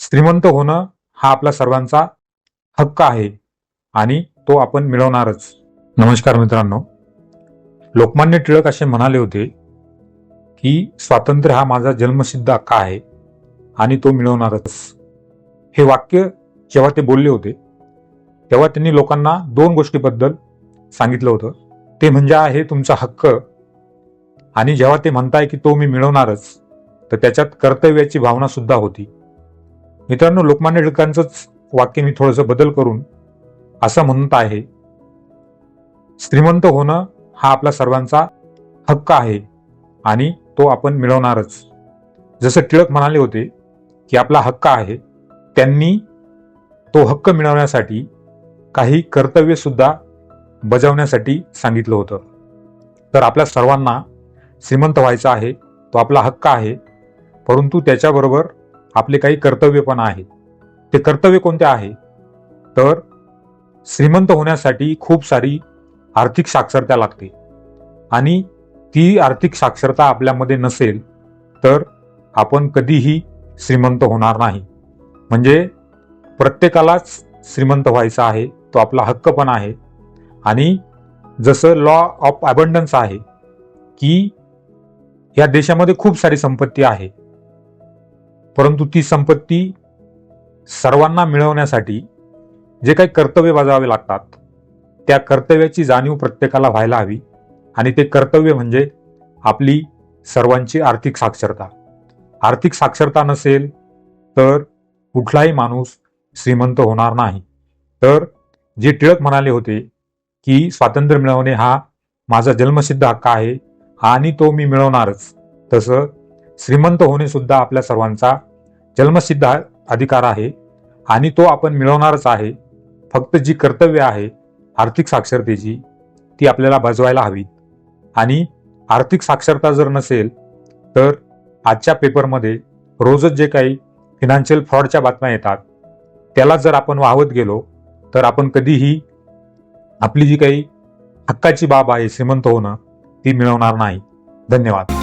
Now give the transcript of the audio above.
श्रीमंत होणं हा आपला सर्वांचा हक्क आहे आणि तो आपण मिळवणारच. नमस्कार मित्रांनो. लोकमान्य टिळक असे म्हणाले होते की स्वातंत्र्य हा माझा जन्मसिद्ध हक्क आहे आणि तो मिळवणारच. हे वाक्य जेव्हा ते बोलले होते तेव्हा त्यांनी लोकांना दोन गोष्टीबद्दल सांगितलं होतं. ते म्हणजे आहे तुमचा हक्क आणि जेव्हा ते म्हणताय की तो मी मिळवणारच तर त्याच्यात कर्तव्याची भावना सुद्धा होती. मित्रांनो लोकमान्य टिळकांचंच वाक्य मी थोडंसं बदल करून असं म्हणत आहे. श्रीमंत होणं हा आपला सर्वांचा हक्क आहे आणि तो आपण मिळवणारच. जसं टिळक म्हणाले होते की आपला हक्क आहे त्यांनी तो हक्क मिळवण्यासाठी काही कर्तव्य सुद्धा बजावण्यासाठी सांगितलं होतं. तर आपल्या सर्वांना श्रीमंत व्हायचं आहे तो आपला हक्क आहे परंतु त्याच्याबरोबर आपले काही कर्तव्य पण आहे. ते कर्तव्य कोणते आहे? तर श्रीमंत होण्यासाठी खूप सारी आर्थिक साक्षरता लागते. आणि ती आर्थिक साक्षरता आपल्यामध्ये नसेल तर आपण कधीही श्रीमंत होणार नाही. म्हणजे प्रत्येकालाच श्रीमंत व्हायचा आहे तो आपला हक्क पण आहे. आणि जसं लॉ ऑफ अबंडन्स आहे की या देशामध्ये खूप सारी संपत्ती आहे. परंतु ती संपत्ती सर्वांना मिळवण्यासाठी जे काही कर्तव्य बजावे लागतात त्या कर्तव्याची जाणीव प्रत्येकाला व्हायला हवी आणि ते कर्तव्य म्हणजे आपली सर्वांची आर्थिक साक्षरता. आर्थिक साक्षरता नसेल तर कुठलाही माणूस श्रीमंत होणार नाही. तर जे टिळक म्हणाले होते की स्वातंत्र्य मिळवणे हा माझा जन्मसिद्ध हक्क आहे आणि तो मी मिळवणारच. तसं श्रीमंत होणे सुद्धा आपल्या सर्वांचा जन्मसिद्ध अधिकार आहे आणि तो आपण मिळवणारच आहे. फक्त जी कर्तव्य आहे आर्थिक साक्षरतेची ती आपल्याला बजवायला हवी. आणि आर्थिक साक्षरता जर नसेल तर आजच्या पेपरमध्ये रोजच जे काही फिनान्शियल फ्रॉडच्या बातम्या येतात त्याला जर आपण वाहवत गेलो तर आपण कधीही आपली जी काही हक्काची बाब आहे श्रीमंत होणं ती मिळवणार नाही. धन्यवाद.